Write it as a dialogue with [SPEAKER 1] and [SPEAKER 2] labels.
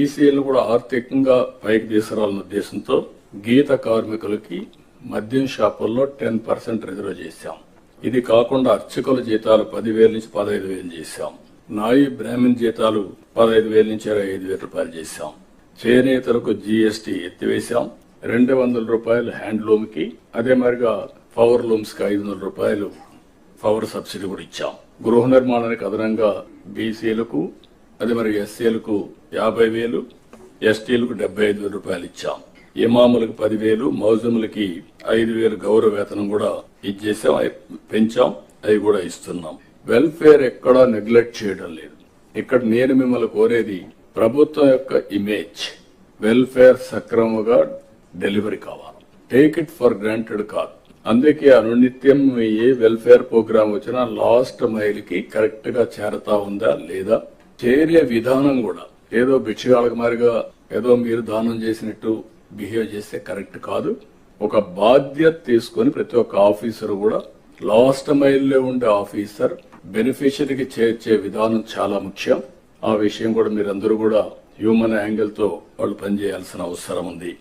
[SPEAKER 1] ECL కూడా ఆర్థికంగా పైకి తీసుకురావాలన్న ఉద్దేశంతో గీత కార్మికులకి మద్యం షాపుల్లో టెన్ పర్సెంట్ రిజర్వ్ చేశాం. ఇది కాకుండా అర్చకుల జీతాలు పదివేల నుంచి పదహైదు వేలు చేశాం. నాయి బ్రాహ్మణ్ జీతాలు పదహైదు వేల నుంచి ఇరవై ఐదు వేల రూపాయలు చేశాం. చేనేతలకు జీఎస్టీ ఎత్తివేశాం. రెండు వందల రూపాయలు హ్యాండ్లూమ్కి అదే మాదిరిగా పవర్ లూమ్స్కి ఐదు వందల రూపాయలు పవర్ సబ్సిడీ కూడా ఇచ్చాం. గృహ నిర్మాణానికి అదనంగా బీసీలకు అదే మరి ఎస్సీలకు యాభై వేలు ఎస్టీలకు డెబ్బై ఐదు వేల రూపాయలు ఇచ్చాం. ఇమాములకు పదివేలు మౌజములకి ఐదు వేలు గౌరవ వేతనం కూడా ఇచ్చేసాం. అవి పెంచాం అవి కూడా ఇస్తున్నాం. వెల్ఫేర్ ఎక్కడా నెగ్లెక్ట్ చేయడం లేదు. ఇక్కడ నేను మిమ్మల్ని కోరేది ప్రభుత్వం యొక్క ఇమేజ్. వెల్ఫేర్ సక్రమంగా డెలివరీ కావాలి. టేక్ ఇట్ ఫర్ గ్రాంటెడ్ కాదు. అందుకే అనునిత్యం మీ ఏ వెల్ఫేర్ ప్రోగ్రామ్ వచ్చినా లాస్ట్ మైల్కి కరెక్ట్గా చేరతా ఉందా లేదా? చేరే విధానం కూడా ఏదో భిక్షగాళ్ళకి మారిగా ఏదో మీరు దానం చేసినట్టు బిహేవ్ చేస్తే కరెక్ట్ కాదు. ఒక బాధ్యత తీసుకొని ప్రతి ఒక్క ఆఫీసర్ కూడా లాస్ట్ మైల్లో ఉండే ఆఫీసర్ బెనిఫిషరీకి చేర్చే విధానం చాలా ముఖ్యం. ఆ విషయం కూడా మీరందరూ కూడా హ్యూమన్ యాంగిల్తో వాళ్ళు పనిచేయాల్సిన అవసరం ఉంది.